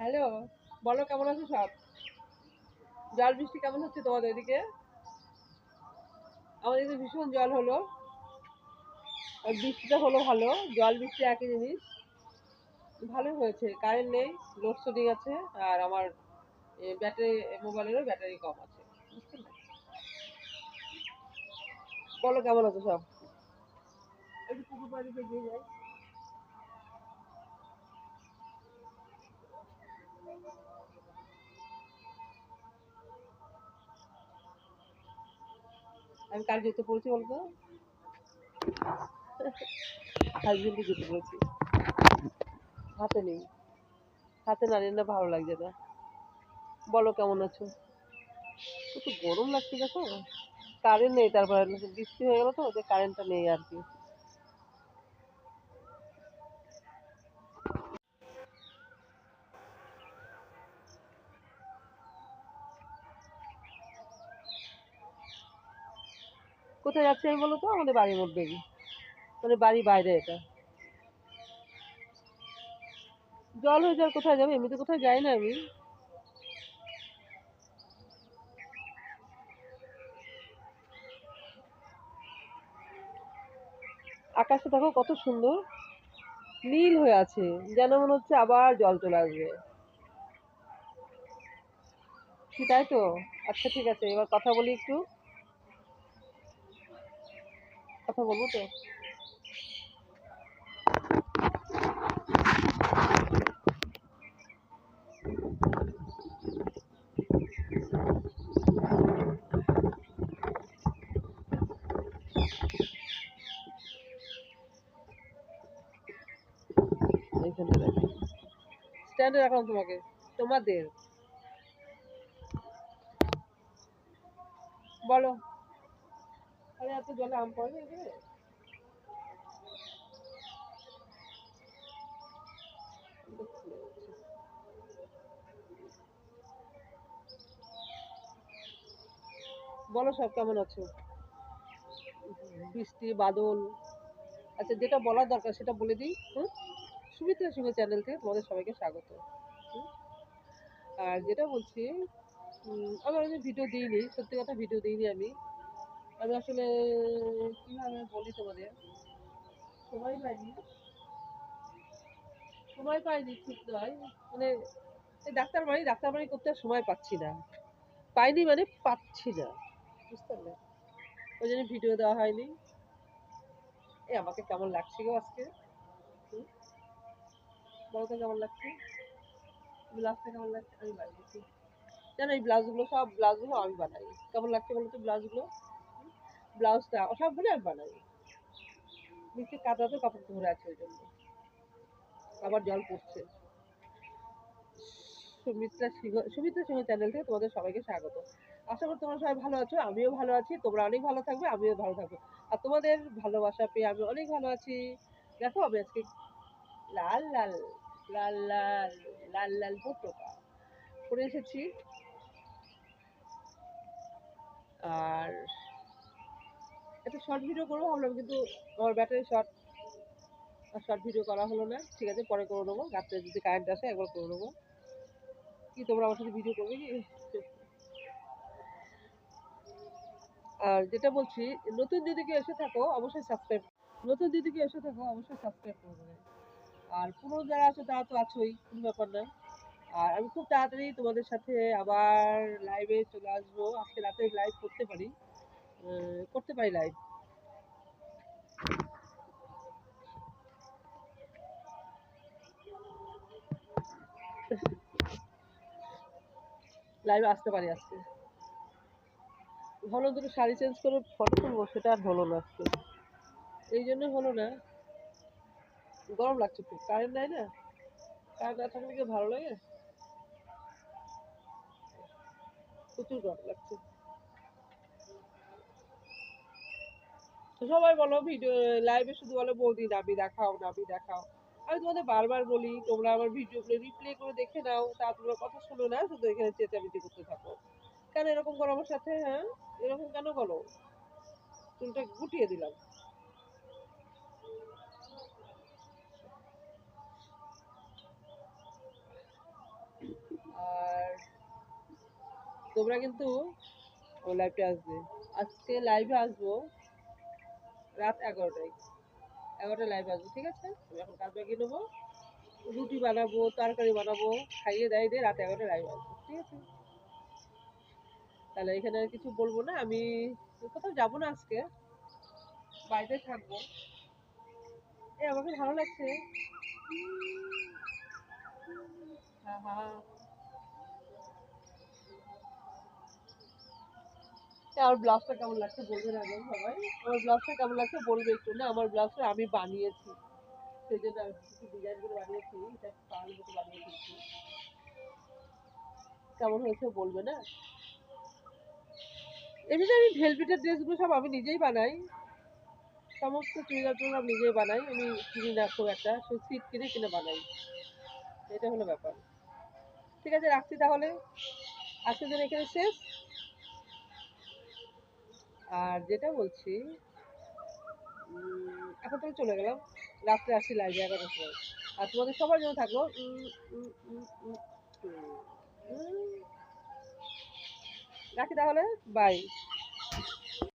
Hello, বলো কেমন আছো সব? জল বৃষ্টি কেমন হচ্ছে তোমাদের এদিকে? আমাদের এদিকে ভীষণ জল হলো। আর বৃষ্টিটা হলো ভালো, জল বৃষ্টি একই জিনিস। ভালোই হয়েছে কারেন্ট নেই লোডশেডিং আছে, আর আমার ব্যাটারি মোবাইলেরও ব্যাটারি কম আছে পারলে? বলো কেমন আছো সব? একটু পুকুর গিয়ে যাই। আমি কার যেতে পড়েছি বলতো হাজবেন্ডের জুতো পড়েছি। হাতে নেই। হাতে না নিলে ভালো লাগছে না। বলো কেমন আছো? একটু গরম লাগছে দেখো। কারেন্ট নেই, তারপরে বৃষ্টি হয়ে গেল তো, যে কারেন্টটা নেই আর কি। কোথায় যাচ্ছি আমি বলো তো আমাদের বাড়ির মধ্যেই মানে বাড়ি বাইরে এটা। জল হয়ে যাওয়ার কোথায় যাবে? এমনিতে কোথায় যাই না আমি। আকাশটা দেখো কত সুন্দর। নীল হয়ে আছে। যেন মনে হচ্ছে আবার জল চলে আসবে। তাই তো? আচ্ছা ঠিক আছে। এবার কথা বলি একটু। কথা বলব তো এইখানে রাখি স্ট্যান্ডে রাখলাম তোমাকে তোমাদের বলো আরে জলে আম পড়ে না এখানে? বলো সব কেমন আছো? বৃষ্টি বাদল। আচ্ছা যেটা বলার দরকার সেটা বলে দিই হুম সুমিত্রা সিংহ চ্যানেল তোমাদের সবাইকে স্বাগত? আর যেটা বলছি উম, আমি আমি ভিডিও দিইনি সত্যি কথা ভিডিও দিইনি আমি। আমি আসলে কীভাবে বলি তোমাদের? সময় পাইনি। সময় পাইনি ঠিক নয়। মানে এই ডাক্তার বাড়ি ডাক্তার বাড়ি করতে সময় পাচ্ছি না। পাইনি মানে পাচ্ছি না। বুঝতে পারলে? ওই জন্য ভিডিও দেওয়া হয়নি। এই আমাকে কেমন লাগছে গো আজকে? হুম? বলো কেমন লাগছে? ব্লাউজটা কেমন লাগছে? আমি বানিয়েছি। জানো এই ব্লাউজগুলো সব ব্লাউজগুলো আমি বানাই। কেমন লাগছে বলো ব্লাউজগুলো? ব্লাউজটা সবগুলো আমি বানাই নিচে কাঁদাতে কাপড় ধরে আছে ওই জন্য। আবার জল পড়ছে। সুমিত্রা সিংহ সুমিত্রা সিংহ চ্যানেল থেকে তোমাদের সবাইকে স্বাগত। আশা করি তোমরা সবাই ভালো আছো, আমিও ভালো আছি, তোমরা অনেক ভালো থাকবে, আমিও ভালো থাকব। আর তোমাদের ভালোবাসা পেয়ে আমি অনেক ভালো আছি। দেখো আমি আজকে লাল লাল লাল লাল লাল লাল পটকা পরে এসেছি। আর একটা শর্ট ভিডিও করব, ভাবলাম কিন্তু আমার ব্যাটারি শর্ট আর শর্ট ভিডিও করা হলো না। ঠিক আছে, পরে করে নেব রাত্রে যদি কারেন্ট আসে, একবার করে নেব কি তোমরা আমার সাথে ভিডিও করবে কি? আর যেটা বলছি, নতুন যদি কেউ এসে থাকো, অবশ্যই সাবস্ক্রাইব নতুন যদি কেউ এসে থাকো, অবশ্যই সাবস্ক্রাইব করে দেবে আর পুরো যারা আছে, তারা তো আছোই, কোনো ব্যাপার না। আর আমি খুব তাড়াতাড়ি তোমাদের সাথে আবার লাইভে চলে আসব। আজকে রাতে লাইভ করতে পারি। করতে পারি লাইভ লাইভে আসতে পারি আজকে। ভালো দুটো শাড়ি চেঞ্জ করে ফটো তুলবো, সেটা আর হলো না আজকে। এই জন্য হলো না। গরম লাগছে খুব। কারেন্ট নাই না? কারেন্ট না থাকলে কি ভালো লাগে? প্রচুর গরম লাগছে। সবাই বলো ভিডিও লাইভে শুধু বলো, বৌদি নাবি দেখাও নাবি দেখাও। আমি তোমাদের বারবার বলি, তোমরা আমার ভিডিওগুলো রিপ্লে করে দেখে নাও তা তোমরা কথা শোনো না, শুধু এখানে চেঁচামেচি করতে থাকো। কেন এরকম করো আমার সাথে হ্যাঁ? এরকম কেন করো? চুলটা গুটিয়ে দিলাম। আর তোমরা কিন্তু ও লাইভে আসবে। আজকে লাইভে আসব। রাত এগারোটায়। এগারোটায় লাইভ আসব, ঠিক আছে? আমি এখন কাজ বাগিয়ে নেব, রুটি বানাবো, তরকারি বানাবো, খাইয়ে দাইয়ে দিয়ে রাত এগারোটায় লাইভ আসব, ঠিক আছে? তাহলে এখানে আর কিছু বলব না, আমি কোথাও যাব না আজকে, বাড়িতে থাকব। এ, আমাকে ভালো লাগছে। হ্যাঁ হ্যাঁ আমার ব্লাউজটা কেমন লাগছে বলবেন আগে সবাই। আমার ব্লাউজটা কেমন লাগছে বলবে একটু না, আমার ব্লাউজটা আমি বানিয়েছি। সেই জন্য আমি কিছু ডিজাইন করে বানিয়েছি, এটা বানিয়েছি কেমন হয়েছে বলবে না? এমনিতে আমি ভেলভেটের ড্রেসগুলো সব আমি নিজেই বানাই। সমস্ত চুড়িদার আমি নিজেই বানাই। আমি কিনি না খুব একটা, শুধু সিট কিনে কিনে বানাই। এটা হলো ব্যাপার। ঠিক আছে, রাখছি তাহলে। আজকের দিন এখানে শেষ। আর যেটা বলছি এখন তো চলে গেলাম রাত্রে আসি লাইভে এগারোটার সময় আর তোমাদের সবার জন্য থাকল। রাখি তাহলে বাই